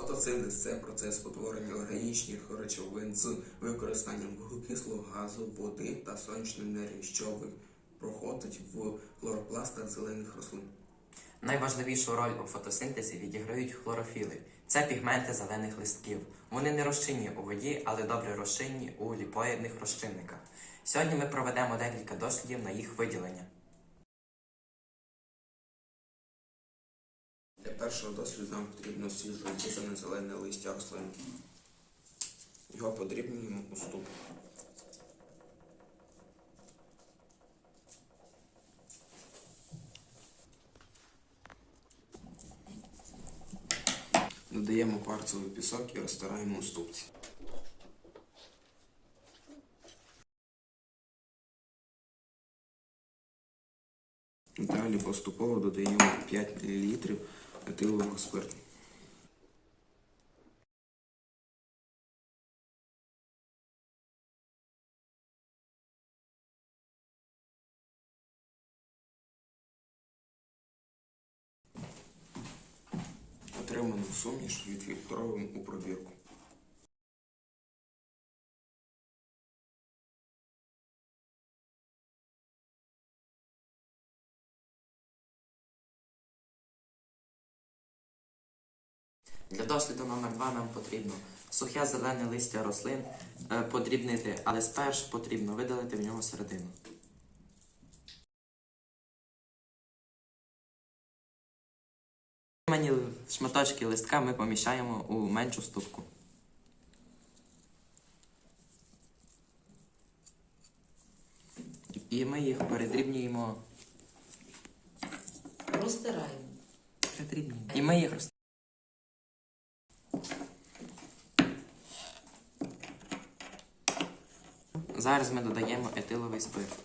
Фотосинтез – це процес утворення органічних речовин з використанням вуглекислого газу, води та сонячної енергії, що проходить в хлоропластах зелених рослин. Найважливішу роль у фотосинтезі відіграють хлорофіли. Це пігменти зелених листків. Вони не розчинні у воді, але добре розчинні у ліпоїдних розчинниках. Сьогодні ми проведемо декілька дослідів на їх виділення. Для першого досліду нам потрібно свіжо обрізане зелене листя рослин. Його подрібнюємо у ступ. Додаємо кварцевий пісок і розтираємо у ступці. Далі поступово додаємо 5 мл етилового спирту. Отриману суміш відфільтровуємо у пробірку. Для досліду номер 2 нам потрібно сухе зелене листя рослин е, подрібнити, але спершу потрібно видалити в нього середину. Мені шматочки листка ми поміщаємо у меншу ступку. І ми їх передрібнюємо. Розтираємо. Передрібнюємо. І ми їх роз... Зараз ми додаємо етиловий спирт.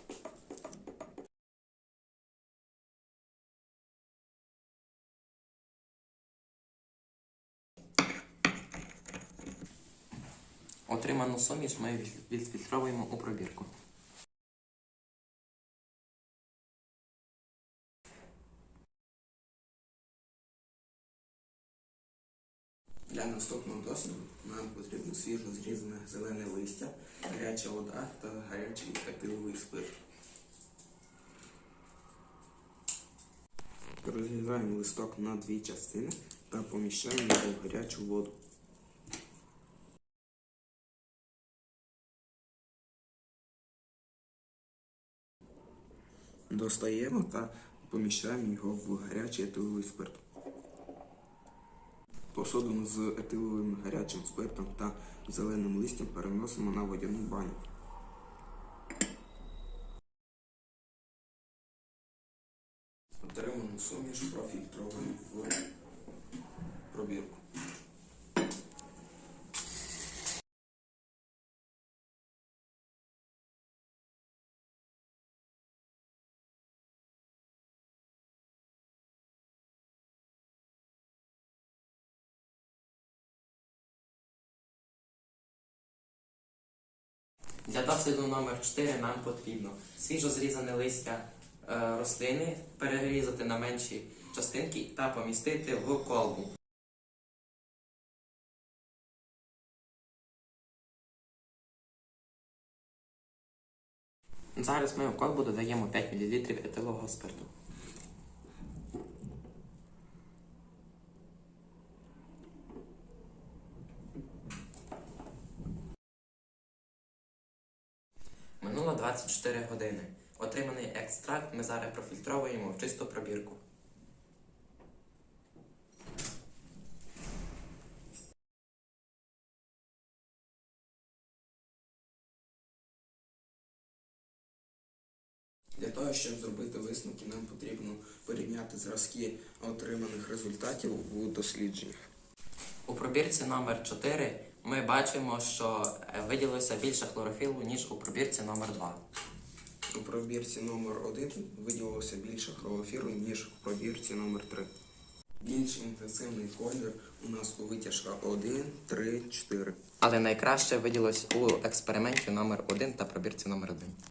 Отриману суміш ми від- відфільтровуємо у пробірку. Для наступного досвіду нам потрібно свіжо зрізане зелене листя, гаряча вода та гарячий етиловий спирт. Розрізаємо листок на дві частини та поміщаємо в гарячу воду. Достаємо та поміщаємо його в гарячий етиловий спирт. Посудину з етиловим гарячим спиртом та зеленим листям переносимо на водяну баню. Отриману суміш профільтровуємо в пробірку. Для досліду номер 4 нам потрібно свіжо зрізане листя е, рослини перерізати на менші частинки та помістити в колбу. Зараз ми в колбу додаємо 5 мл етилового спирту. Минуло 24 години. Отриманий екстракт ми зараз профільтровуємо в чисту пробірку. Для того, щоб зробити висновки, нам потрібно порівняти зразки отриманих результатів у дослідженнях. У пробірці номер 4 ми бачимо, що е, виділилося більше хлорофілу, ніж у пробірці номер 2. У пробірці номер 1 виділилося більше хлорофілу, ніж у пробірці номер 3 Більш інтенсивний колір у нас у витяжках 1, 3, 4. Але найкраще виділось у експерименті номер 1 та пробірці номер 1.